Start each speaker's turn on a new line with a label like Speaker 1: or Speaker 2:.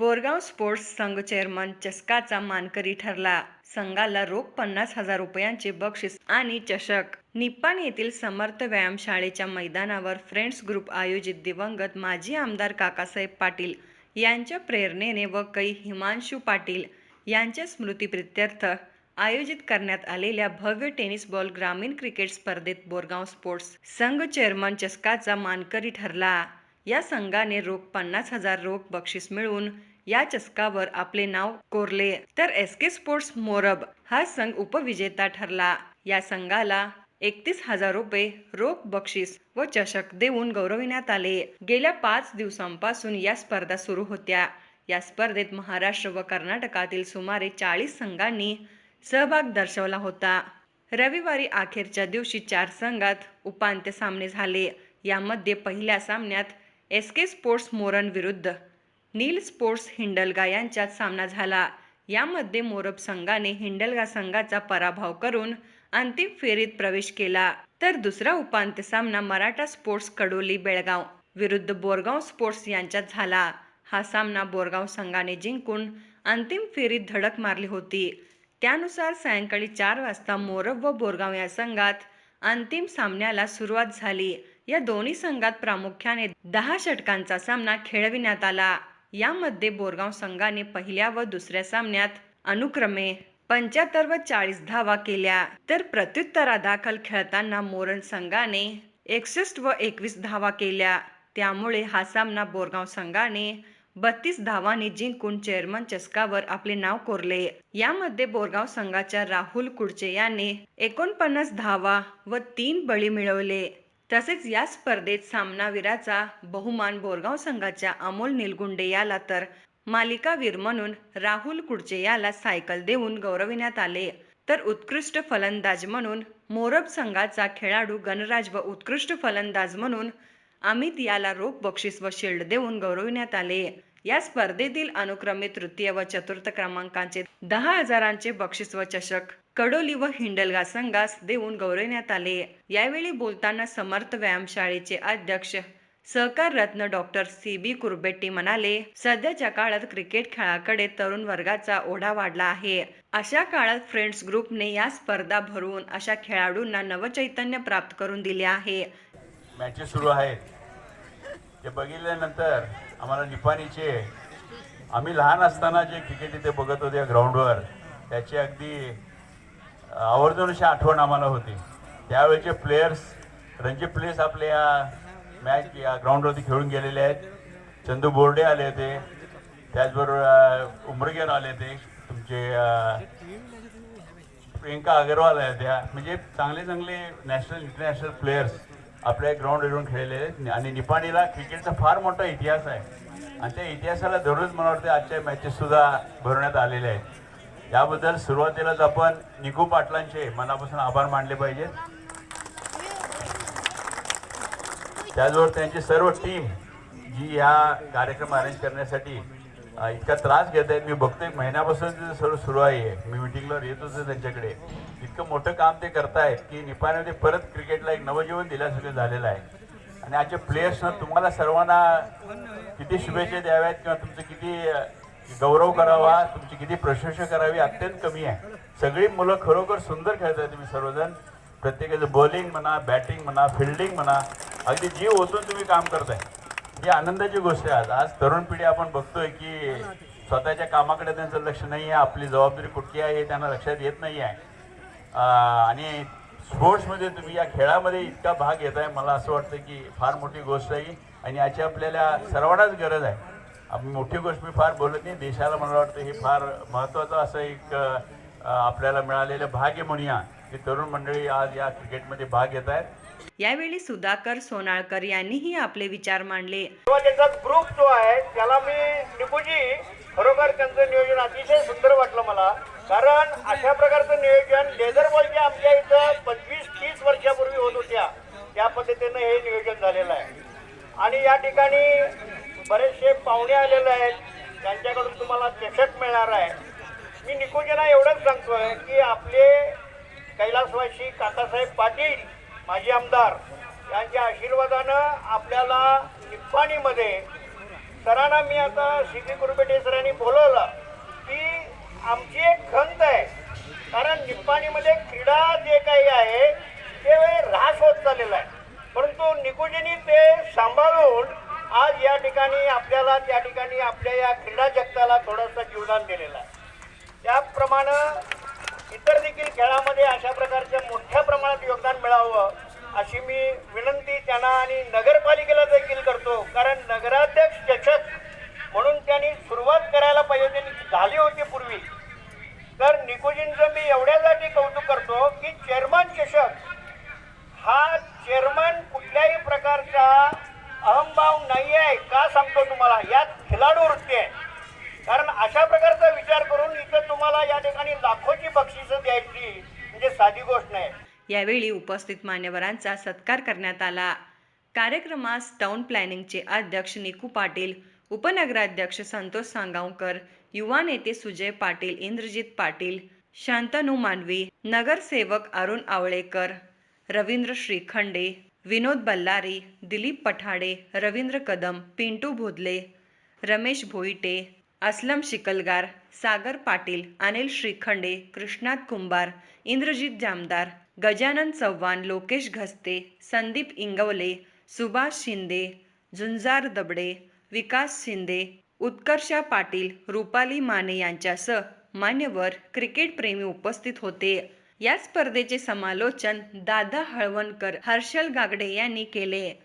Speaker 1: Borgaon sports संघ chairman चषकाचा मानकरी ठरला. संघाला रोख पन्नास हजार रुपयांचे बक्षीस आणि चषक. निप्पाण येथील समर्थ व्यायामशाळेच्या मैदानावर फ्रेंड्स ग्रुप आयोजित दिवंगत माजी आमदार काकासाहेब पाटील यांच्या प्रेरणेने व कै हिमांशू पाटील यांच्या स्मृतीप्रित्यर्थ आयोजित करण्यात आलेल्या भव्य टेनिस बॉल ग्रामीण क्रिकेट स्पर्धेत बोरगाव स्पोर्ट्स संघ चेअरमन चषकाचा मानकरी ठरला. या संघाने रोख पन्नास हजार रोख बक्षीस मिळवून या चषकावर आपले नाव कोरले. तर एस के स्पोर्ट्स मोरब हा संघ उपविजेता ठरला. या संघाला एकतीस हजार रुपये रोख बक्षीस व चषक देऊन गौरविण्यात आले. गेल्या पाच दिवसांपासून या स्पर्धा सुरू होत्या. या स्पर्धेत महाराष्ट्र व कर्नाटकातील सुमारे चाळीस संघांनी सहभाग दर्शवला होता. रविवारी अखेरच्या दिवशी चार संघात उपांत्य सामने झाले. यामध्ये पहिल्या सामन्यात एस के स्पोर्ट्स मोरन विरुद्ध नील स्पोर्ट्स हिंडलगा यांच्यात सामना झाला. यामध्ये मोरब संघाने हिंडलगा संघाचा पराभव करून अंतिम फेरीत प्रवेश केला. तर दुसरा उपांत्य सामना मराठा स्पोर्ट्स कडोली बेळगाव विरुद्ध बोरगाव स्पोर्ट्स यांच्यात झाला. हा सामना बोरगाव संघाने जिंकून अंतिम फेरीत धडक मारली होती. त्यानुसार सायंकाळी चार वाजता मोरब व बोरगाव या संघात अंतिम सामन्याला सुरुवात झाली. या दोन्ही संघात प्रामुख्याने दहा षटकांचा सामना खेळविण्यात आला. यामध्ये बोरगाव संघाने पहिल्या व दुसऱ्या सामन्यात अनुक्रमे पंच्याहत्तर व चाळीस धावा केल्या. तर प्रत्युत्तरादाखल खेळताना मोरण संघाने एकसष्ट व एकवीस धावा केल्या. त्यामुळे हा सामना बोरगाव संघाने बत्तीस धावांनी जिंकून चेअरमन चषकावर आपले नाव कोरले. यामध्ये बोरगाव संघाच्या राहुल कुडचे याने एकोणपन्नास धावा व तीन बळी मिळवले. तसेच या स्पर्धेत सामनावीराचा बहुमान बोरगाव संघाच्या अमोल निलगुंडे याला तर मालिकावीर म्हणून राहुल कुडचे याला सायकल देऊन गौरविण्यात आले. तर उत्कृष्ट फलंदाज म्हणून मोरब संघाचा खेळाडू गणराज व उत्कृष्ट फलंदाज म्हणून अमित याला रोख बक्षीस व शिल्ड देऊन गौरविण्यात आले. या स्पर्धेतील अनुक्रमे तृतीय व चतुर्थ क्रमांकाचे दहा हजारांचे बक्षीस व चषक कडोली व हिंडलगा संघास देऊन गौरवण्यात आले. यावेळी बोलताना समर्थ व्यायामशाळेचे अध्यक्ष सहकार रत्न डॉक्टर सी. बी. कुरबेट्टी म्हणाले सध्याच्या काळात क्रिकेट खेळाकडे तरुण वर्गाचा ओढा वाढला आहे. अशा काळात फ्रेंड्स ग्रुपने या स्पर्धा भरवून अशा खेळाडूंना नवचैतन्य प्राप्त करून दिले आहे.
Speaker 2: मॅचेस सुरू आहेत. ते बघितल्यानंतर आम्हाला निपाणीचे आम्ही लहान असताना जे क्रिकेट इथे बघत होते या ग्राउंडवर त्याची अगदी आवर्जून अशी आठवण आम्हाला होती. त्यावेळेचे प्लेयर्स रणजी प्लेयर्स आपले या मॅच या ग्राउंडवरती खेळून गेलेले आहेत. चंदू बोर्डे आले होते. त्याचबरोबर उमरगेर आले होते. तुमचे प्रियंका अग्रवाल आहे त्या. म्हणजे चांगले चांगले नॅशनल इंटरनॅशनल प्लेयर्स आपल्या ग्राउंड येऊन खेळलेले आणि निपाणीला क्रिकेटचा फार मोठा इतिहास आहे. आणि त्या इतिहासाला दररोज मला वाटतं आजच्या मॅचेस सुद्धा भरवण्यात आलेले आहेत. याबद्दल सुरुवातीलाच आपण निकू पाटलांचे मनापासून आभार मानले पाहिजेत त्याचबरोबर त्यांची सर्व टीम जी या कार्यक्रम अरेंज करण्यासाठी इतका त्रास घेत आहेत मी बघतोय महिन्यापासून ते सर्व सुरू आहे. मी मिटिंगला येत होतो त्यांच्याकडे. इतकं मोठं काम ते करतायत की निपाणीमध्ये परत क्रिकेटला एक नवजीवन दिल्यासारखं झालेलं आहे. आणि आजच्या प्लेयर्सना तुम्हाला सर्वांना किती शुभेच्छा द्याव्यात किंवा तुमचं किती गौरव करावा तुमची किती प्रशंसा करावी अत्यंत कमी आहे. सगळी मुलं खरोखर सुंदर खेळतात तुम्ही सर्वजण. प्रत्येकाचं बॉलिंग म्हणा बॅटिंग म्हणा फिल्डिंग म्हणा अगदी जीव ओतून तुम्ही काम करताय. ही आनंदाची गोष्ट आहे. आज आज तरुण पिढी आपण बघतोय की स्वतःच्या कामाकडे त्यांचं लक्ष नाही आहे. आपली जबाबदारी कुठली आहे हे त्यांना लक्षात येत नाही आहे. आणि स्पोर्ट्समध्ये तुम्ही या खेळामध्ये इतका भाग घेत आहे मला असं वाटतं की फार मोठी गोष्ट आहे आणि याची आपल्याला सर्वांनाच गरज आहे. आपण मोठी गोष्ट मी फार बोलत नाही. देशाला मला वाटतं हे फार महत्त्वाचं असं एक आपल्याला मिळालेलं भाग्य म्हणूया. की तरुण मंडळी आज या क्रिकेटमध्ये भाग घेत आहेत.
Speaker 1: यावेळी सुधाकर सोनाळकर यांनीही आपले विचार मांडले.
Speaker 3: किंवा त्यांचा ग्रुप जो आहे त्याला मी निपूजी खरोखर त्यांचं नियोजन अतिशय सुंदर वाटलं मला. कारण अशा प्रकारचं नियोजन लेझर बॉलच्या आमच्या इथं पंचवीस तीस वर्षापूर्वी होत होत्या त्या पद्धतीनं हे नियोजन झालेलं आहे. आणि या ठिकाणी बरेचसे पाहुणे आलेले आहेत त्यांच्याकडून तुम्हाला चषक मिळणार आहे. मी निकोजना एवढंच सांगतोय की आपले कैलासवासी काकासाहेब पाटील माजी आमदार यांच्या आशीर्वादानं आपल्याला निप्पाणीमध्ये सरांना मी आता सी पी कुरपेटे सरांनी बोलवलं की आमची एक खंत आहे. कारण निप्पाणीमध्ये क्रीडा जे काही आहे ते ऱ्हास होत चाललेला आहे. परंतु निकोजींनी ते सांभाळून आज या ठिकाणी आपल्याला त्या ठिकाणी आपल्या या क्रीडा जगताला थोडंसं जीवदान दिलेलं आहे. त्याप्रमाणे इतर देखील खेळामध्ये अशा प्रकारचं मोठ्या प्रमाणात योगदान मिळावं अशी मी विनंती त्यांना आणि नगरपालिकेला देखील करतो. कारण नगराध्यक्ष चषक म्हणून त्यांनी सुरुवात करायला पाहिजे झाली होती पूर्वी. तर निकोजींचं मी एवढ्यासाठी कौतुक करतो की चेअरमन चषक हा चेअरमन कुठल्याही प्रकारचा अहमभाव नाही आहे का सांगतो तुम्हाला? यात खिलाडू वृत्ती आहे. कारण अशा प्रकारचा विचार करून इथं तुम्हाला या ठिकाणी लाखोची बक्षिसं द्यायची म्हणजे साधी गोष्ट नाही.
Speaker 1: यावेळी उपस्थित मान्यवरांचा सत्कार करण्यात आला. कार्यक्रमास टाउन प्लॅनिंगचे अध्यक्ष निकू पाटील उपनगराध्यक्ष संतोष सांगावकर युवा नेते सुजय पाटील इंद्रजित पाटील शांतनू मानवी नगरसेवक अरुण आवळेकर रवींद्र श्रीखंडे विनोद बल्लारी दिलीप पठाडे रवींद्र कदम पिंटू भोदले रमेश भोईटे असलम शिकलगार सागर पाटील अनिल श्रीखंडे कृष्णात कुंभार इंद्रजित जामदार गजानन चव्हाण लोकेश घस्ते संदीप इंगवले सुभाष शिंदे झुंजार दबडे विकास शिंदे उत्कर्षा पाटील रुपाली माने यांच्यासह मान्यवर क्रिकेटप्रेमी उपस्थित होते. या स्पर्धेचे समालोचन दादा हळवणकर हर्षल गागडे यांनी केले.